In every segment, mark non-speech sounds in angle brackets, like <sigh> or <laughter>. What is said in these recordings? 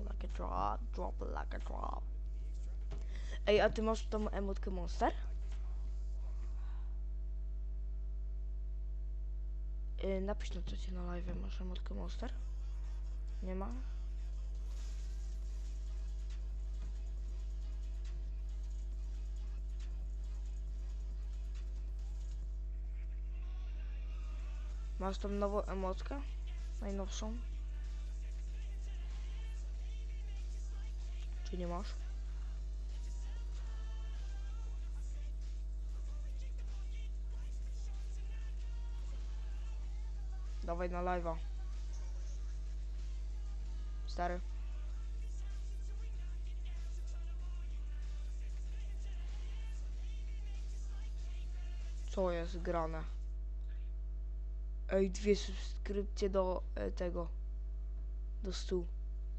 it like a drop, drop it like a drop. Ej, a ty masz tą emotkę Monster? Yy, napisz na czacie na live, masz emotkę Monster? Nie ma? Masz tą nową emotkę? Najnowszą? Czy nie masz? Dawaj na live'a. Stary. Co jest grane? Ej, dwie subskrypcje do e, tego. Do stu.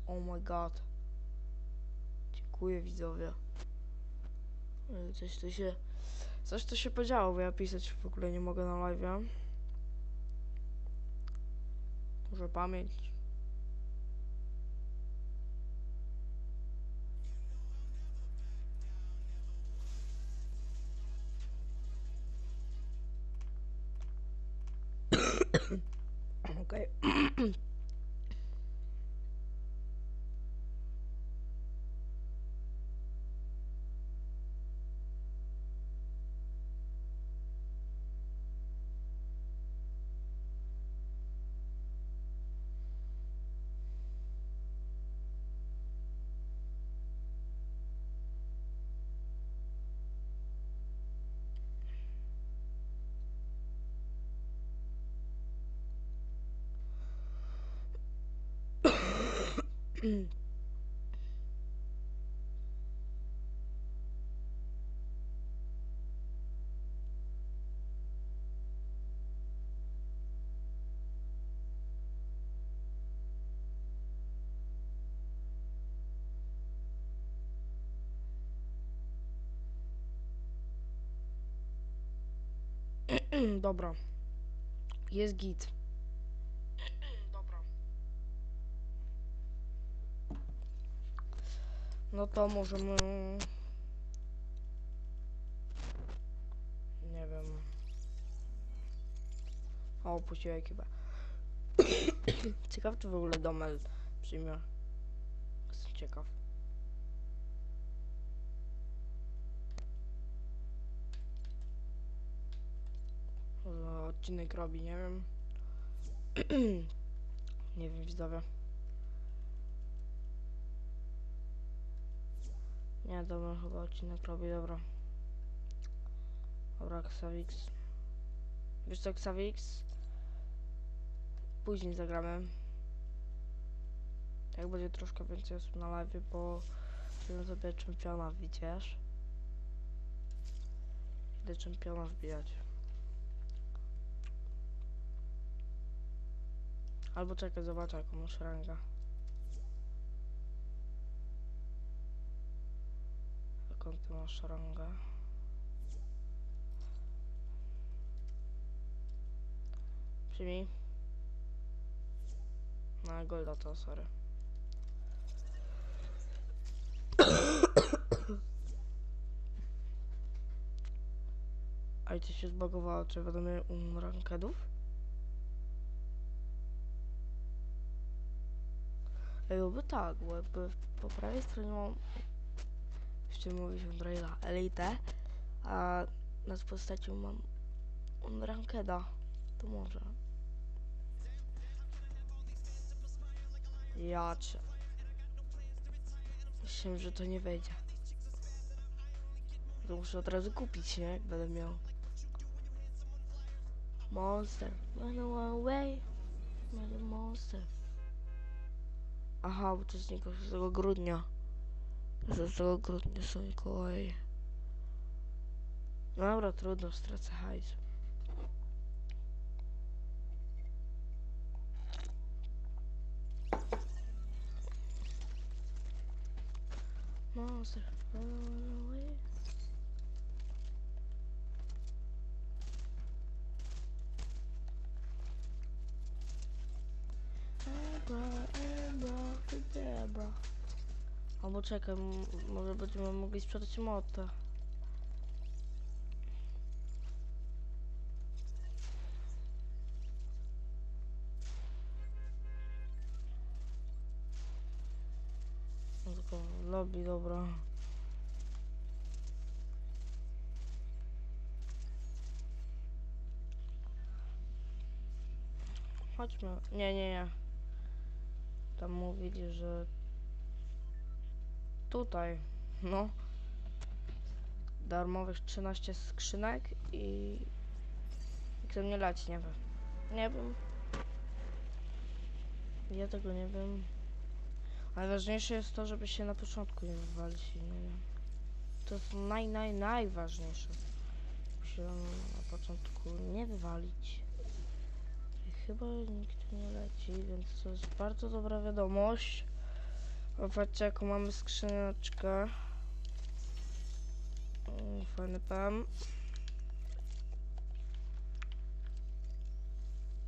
Oh my god. Dziękuję widzowie. Ej, Coś tu się... Coś tu się podziało, bo ja pisać w ogóle nie mogę na live. Może pamięć. <coughs> Okej. <coughs> <clears throat> Dobra. Jest git. Dobra. No to możemy... Nie wiem. O, opuściłem ekipę. <coughs> ciekaw, czy w ogóle Domel przyjmie. Jestem ciekaw. Odcinek robi, nie wiem. <coughs> nie wiem, widzowie. Nie, dobra, chyba odcinek robi, dobra. Dobra, Xavix. Wiesz co, Xavix? Później zagramy. Jak będzie troszkę więcej osób na live, bo chcę sobie czempiona wbić, wiesz? Idę czempiona wbijać. Albo czekaj, zobaczę jaką masz rangę. Jaką ty masz rangę? Przyjmij. Na golda to, sorry. A i coś się zbagowało, czy miał um rankedów? Ej, Byłoby tak, bo jakby po prawej stronie mam jeszcze mówić Unreal'a Elite, a na postacią mam Unrankeda. To może. Jacze. Myślałem, że to nie wejdzie. To muszę od razu kupić, nie? Jak będę miał. Monster. Run away. Monster. Aha, bo to jest nie 6 grudnia. 6 grudnia są Mikołaje. No Dobra, trudno, stracę hajs. Monster, Albo czekaj, m- może będziemy mogli sprzedać motę. No tylko lobby, dobra. Chodźmy. Nie, nie, nie. Tam mówili, że tutaj, no. Darmowych 13 skrzynek i... i kto mnie leci, nie wiem. Nie wiem. Ja tego nie wiem. Ale ważniejsze jest to, żeby się na początku nie wywalić nie wiem. To jest naj, naj, najważniejsze. Się na początku nie wywalić. I chyba nikt nie leci, więc to jest bardzo dobra wiadomość. O, patrzcie jaką mamy skrzyneczkę. O, Fajny PM.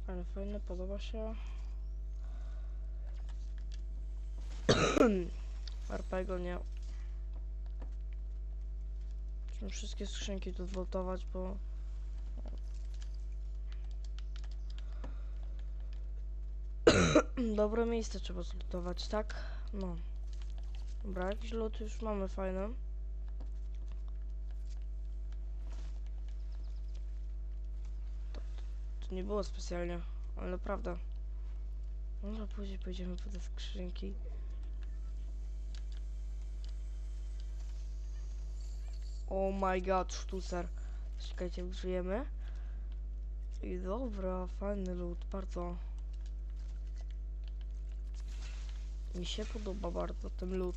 Ale fajny, podoba się. <coughs> Arpego nie. Musimy wszystkie skrzynki tu zlutować, bo... <coughs> Dobre miejsce trzeba zlutować, tak? No. Dobra, jakiś lot już mamy fajny. To, to nie było specjalnie, ale naprawdę. Może później pójdziemy po te skrzynki. Oh my god, sztucer. Czekajcie, użyjemy. I dobra, fajny loot, bardzo. Mi się podoba bardzo ten lód.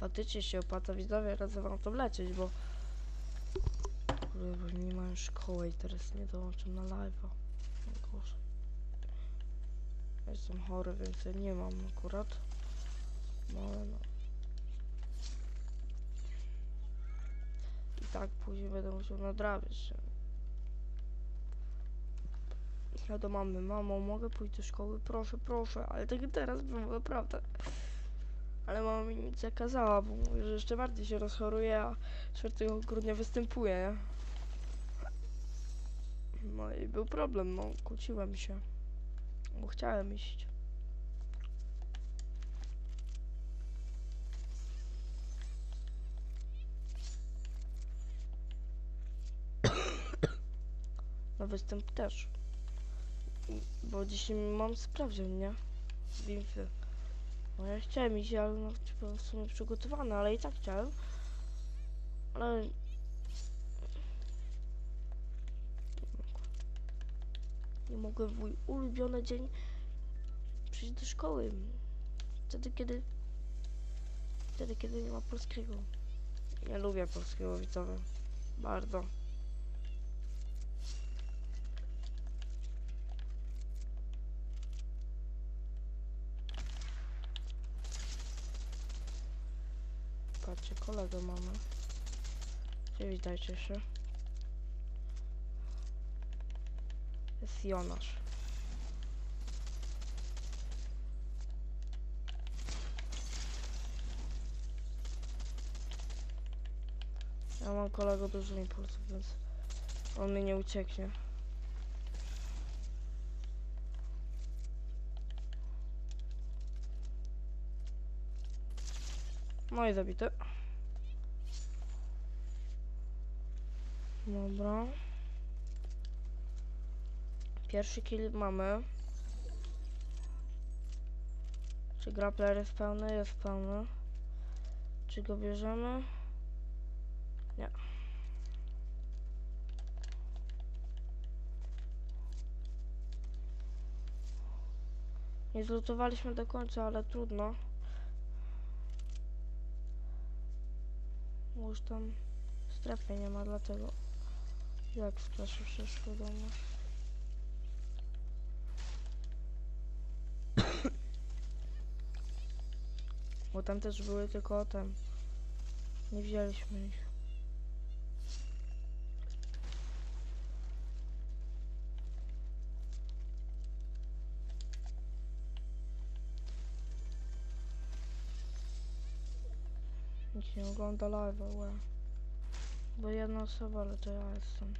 Faktycznie się opłaca widzowie, radzę wam to lecieć, bo... Kurde, bo nie mają szkoły i teraz nie dołączam na live'a. Ja Jestem chory, więc ja nie mam akurat. No ale no. I tak później będę musiał nadrabiać się. Ja do mamy, mamo, mogę pójść do szkoły? Proszę, proszę, ale tak teraz naprawdę. Ale mama mi nic nie kazała, bo mówi, że jeszcze bardziej się rozchoruje, a 4 grudnia występuje, nie? No i był problem, no, kłóciłem się, bo chciałem iść. <coughs> Na występ też. Bo dzisiaj mam sprawdzian, nie? Bimfy. No ja chciałem iść, ale no chyba w sumie przygotowany, ale i tak chciałem. Ale... Nie mogłem w mój ulubiony dzień przyjść do szkoły. Wtedy, kiedy... Wtedy, kiedy nie ma polskiego. Nie lubię polskiego widzowie. Bardzo. Patrzcie, kolegę mamy. Przywitajcie się. Jest Jonasz. Ja mam kolego dużo impulsów, więc on mi nie ucieknie. No i zabity. Dobra. Pierwszy kill mamy. Czy grappler jest pełny? Jest pełny. Czy go bierzemy? Nie. Nie zlutowaliśmy do końca, ale trudno. Bo już tam strefy nie ma, dlatego jak splaszy wszystko do mnie? Bo tam też były tylko tam. Nie wzięliśmy ich. Nic nie ogląda live'a. Bo jedna osoba, ale to ja jestem.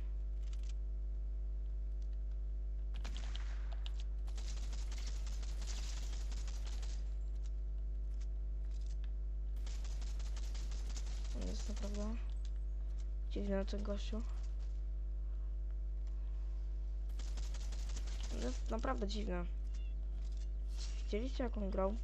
Jest naprawdę dziwny ten gościu. Jest naprawdę dziwny. Widzieliście jak on grał?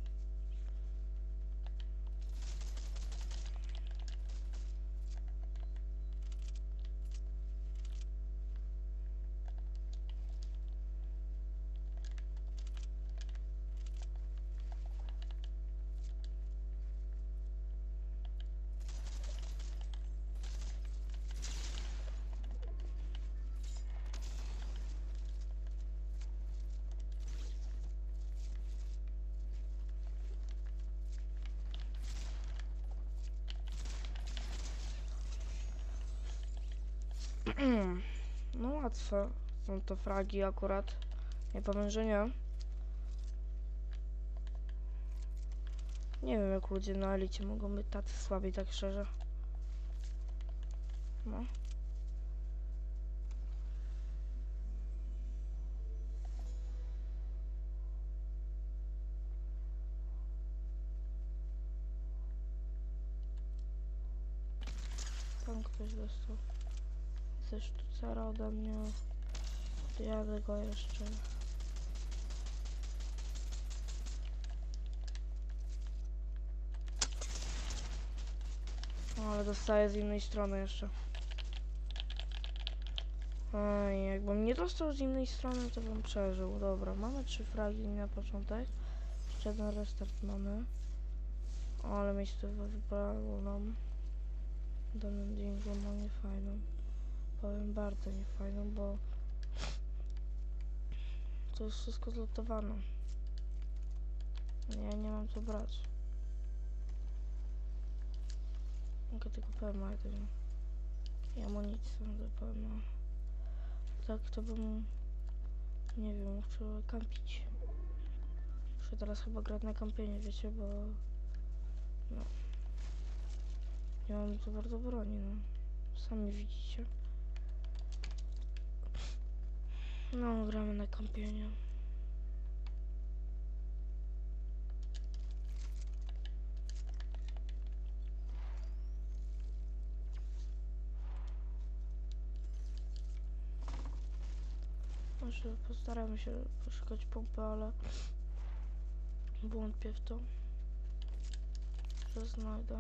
Łatwe są to fragi akurat. Nie powiem, że nie. Nie wiem jak ludzie na elicie mogą być tacy słabi, tak szczerze. No. Sztucera ode mnie. Jadę go jeszcze. Ale dostaję z innej strony jeszcze. Oj, jakbym nie dostał z innej strony, to bym przeżył. Dobra, mamy trzy fragi na początek. Jeszcze jeden restart mamy. O, ale miejsce wybrało nam. Danym dingu, no nie fajną. Powiem bardzo niefajną, bo to jest wszystko zlotowane. Ja nie mam co brać. Mogę tylko PMA. I amunicję do PMA. Tak to bym... Nie wiem, chciał kampić. Muszę teraz chyba grać na kampienie, wiecie, bo... No. Nie mam za bardzo broni, no. Sami widzicie. No, gramy na kampienie. Może postaramy się poszukać pompy, ale wątpię w to, że znajdę.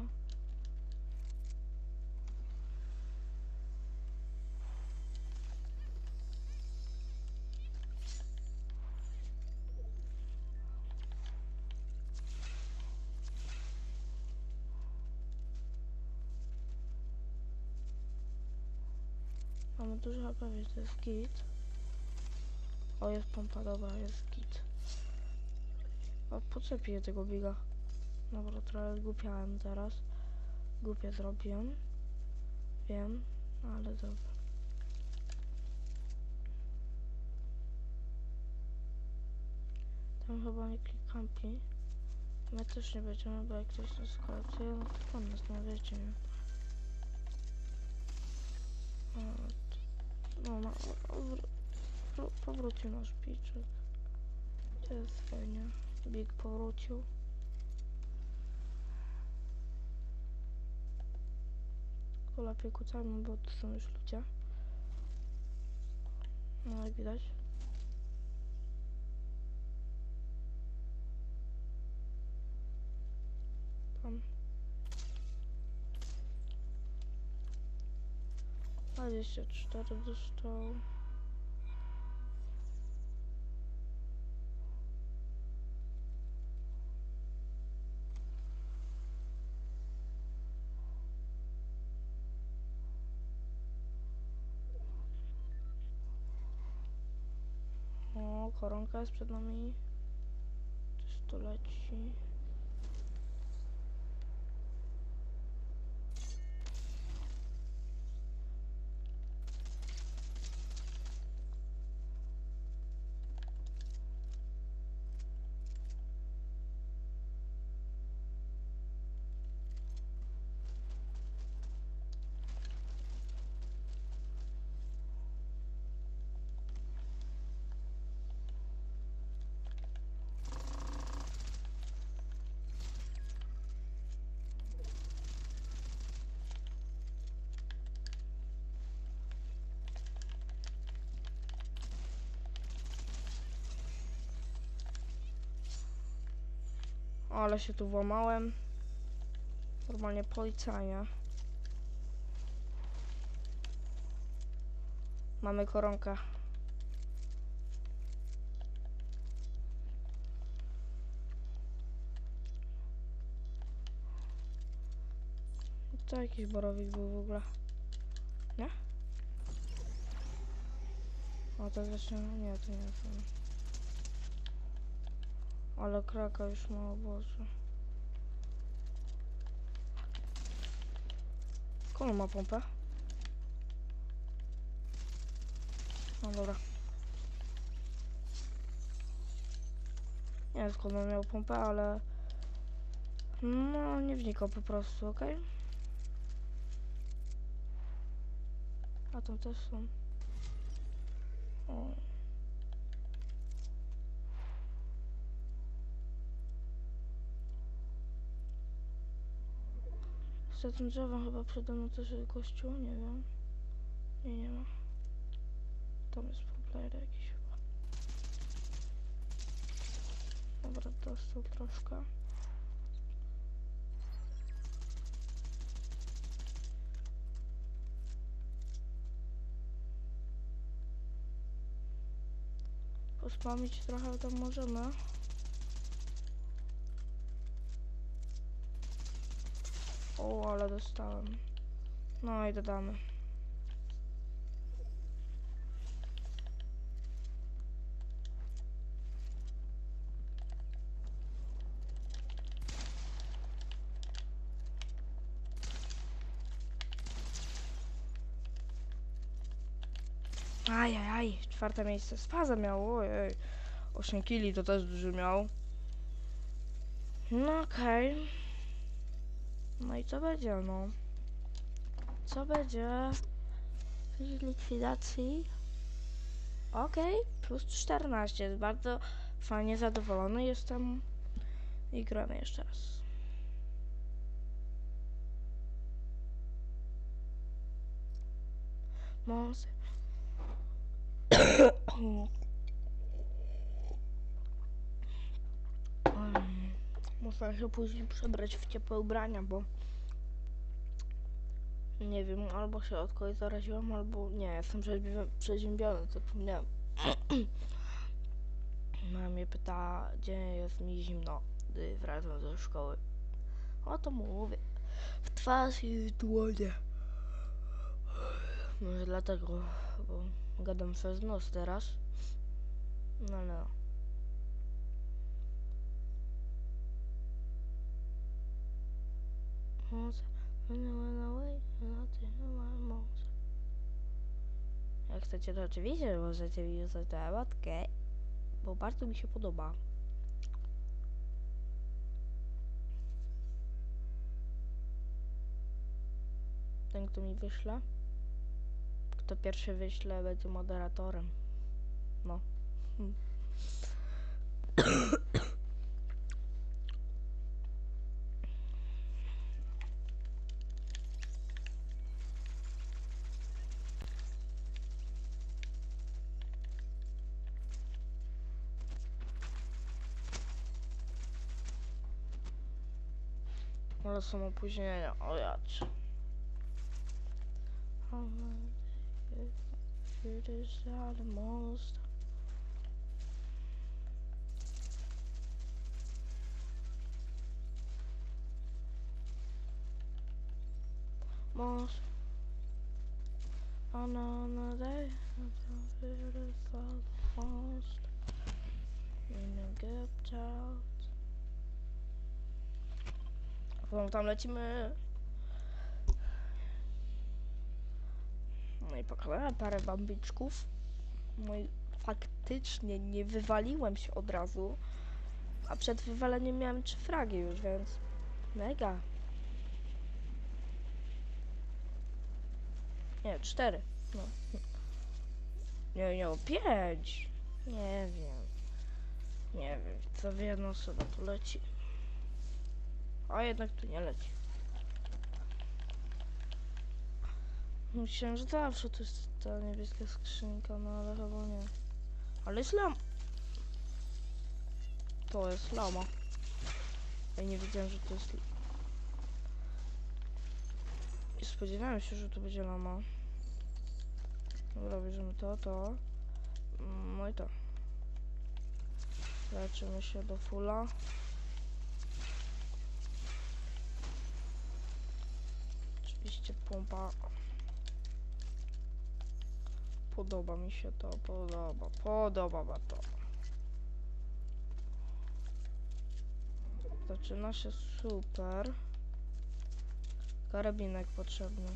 Dużo HP, więc to jest git. O, jest pompa, dobra, jest git. O, podczepię tego biga. Dobra, trochę głupiałem teraz. Głupie zrobiłem. Wiem, ale dobra. Tam chyba nie klikampi. My też nie będziemy, bo jak ktoś nas skalcuje, no to pan nas wiecie, nie? A, no, no, wr- powrócił nasz piczek. To jest fajnie. Big powrócił. To lepiej kucajmy, bo to są już ludzie. No jak widać. Tam. 24 dostał. O, koronka jest przed nami. Coś tu leci. Ale się tu włamałem. Normalnie policajnie. Mamy koronkę. To jakiś borowik był w ogóle. Nie? O, to zaczyna... Nie, to nie jest on. Ale kraka już ma, o Boże. Komu ma pompę? No dobra. Nie wiem skąd on miał pompę, ale... No, nie wnikał po prostu, okej? A tam też są. O. Za tym drzewem chyba przede mną też jest nie wiem. Nie, nie ma. Tam jest player jakiś chyba. Dobra, dostał troszkę. Pospamić trochę to możemy. O, ale dostałem. No i dodamy. Ajajaj, czwarte miejsce. Spaza miał, ojej. 8 kili to też duży miał. No okej. No i co będzie, no? Co będzie likwidacji? Okej, plus 14. Jest bardzo fajnie zadowolony jestem. I gramy jeszcze raz. Mons. Muszę się później przebrać w ciepłe ubrania, bo nie wiem, albo się od kogoś zaraziłam, albo nie, jestem przeziębi- przeziębiony, zapomniałem. <clears throat> Mama mnie pyta, gdzie jest mi zimno, gdy wracam do szkoły. O to mówię. W twarz i w dłonie. Może dlatego, bo gadam przez nos teraz. No, no. Most, when I went away, nothing most. Jak chcecie, to oczywiście możecie mi usłyszeć tę bo bardzo mi się podoba. Ten, kto mi wyśle, kto pierwszy wyśle, będzie moderatorem. No. <coughs> Hmm. Ale są opóźnienia, o jać. It is the most. Most. Another day. It is the most. In a good child. Tam lecimy. No i pokonałem parę bambiczków. No i faktycznie nie wywaliłem się od razu. A przed wywaleniem miałem trzy fragi już, więc mega. Nie, cztery. No. Nie, nie, pięć. Nie wiem. Nie wiem, co w jedną stronę tu leci. A jednak tu nie leci. Myślałem, że zawsze to jest ta niebieska skrzynka, no ale chyba nie. Ale jest lam... To jest lama. Ja nie wiedziałem, że to jest... Nie spodziewałem się, że tu będzie lama. Dobra, bierzemy to, to. Mm, No i to. Leczymy się do fulla. Oczywiście pompa. Podoba mi się to, podoba, podoba mi to. Zaczyna się super. Karabinek potrzebny.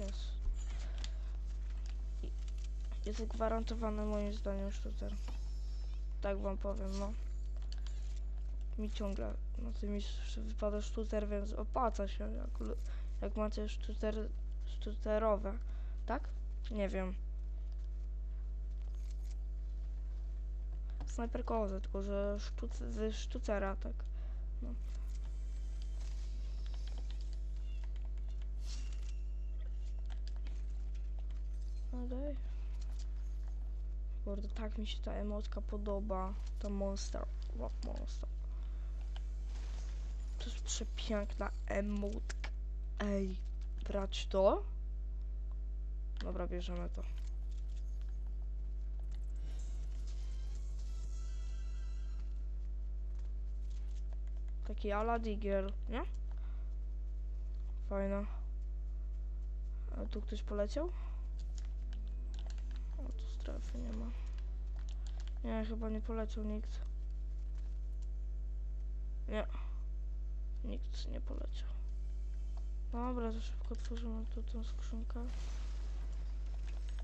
Jest. Jest gwarantowany moim zdaniem sztucer. Tak wam powiem, no. Mi ciągle na tym wypada sztucer, więc opłaca się, jak, jak macie sztucer, sztucerowe, tak? Nie wiem. Sniper kozy, tylko że sztuc z sztucera, tak. No. Daj. Kurde, tak mi się ta emotka podoba. To monster. Rock monster. To jest przepiękna emotka. Ej, brać to? Dobra, bierzemy to. Taki ala Digiel, nie? Fajna. A tu ktoś poleciał? O, tu strefy nie ma. Nie, chyba nie poleciał nikt. Nie. Nikt nie poleciał. Dobra, to szybko otworzymy tu tę skrzynkę.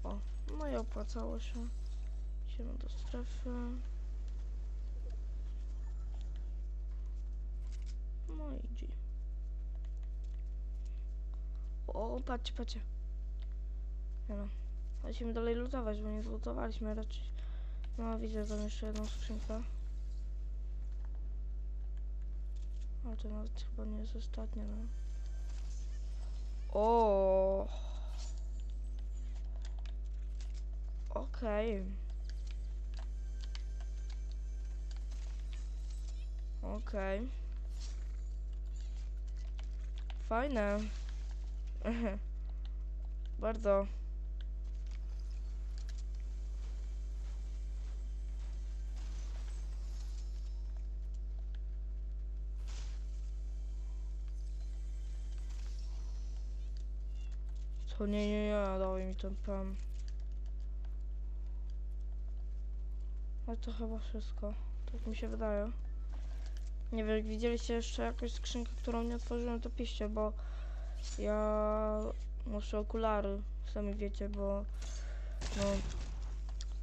O, no i opłacało się. Idziemy do strefy. No i. O, patrzcie, patrzcie. Nie no. Lecimy dalej lutować, bo nie zlutowaliśmy raczej. No, widzę tam jeszcze jedną skrzynkę. Ale to nawet chyba nie jest ostatnia, no. O. Okej. Okej. Fajne. <laughs> Bardzo. To nie, nie, nie, dawaj mi ten pan. Ale to chyba wszystko. Tak mi się wydaje. Nie wiem, jak widzieliście jeszcze jakąś skrzynkę, którą nie otworzyłem, to piszcie, bo ja muszę okulary, sami wiecie, bo no,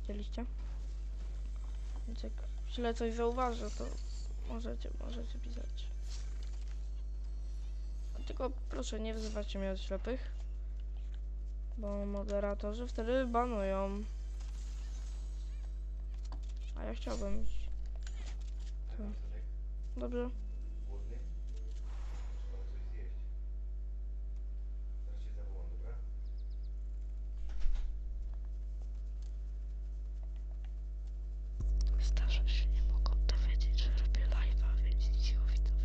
widzieliście? Więc jak źle coś zauważę, to możecie, możecie pisać. Tylko proszę, nie wzywajcie mnie od ślepych, bo moderatorzy wtedy banują. A ja chciałbym iść. Tak, Dobrze. głodny? Trzeba coś zjeść. Zaraz cię zawołam, dobra? Starze się nie mogą dowiedzieć, że robię live'a, więc cicho widzowie.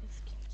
Ja nie wiem,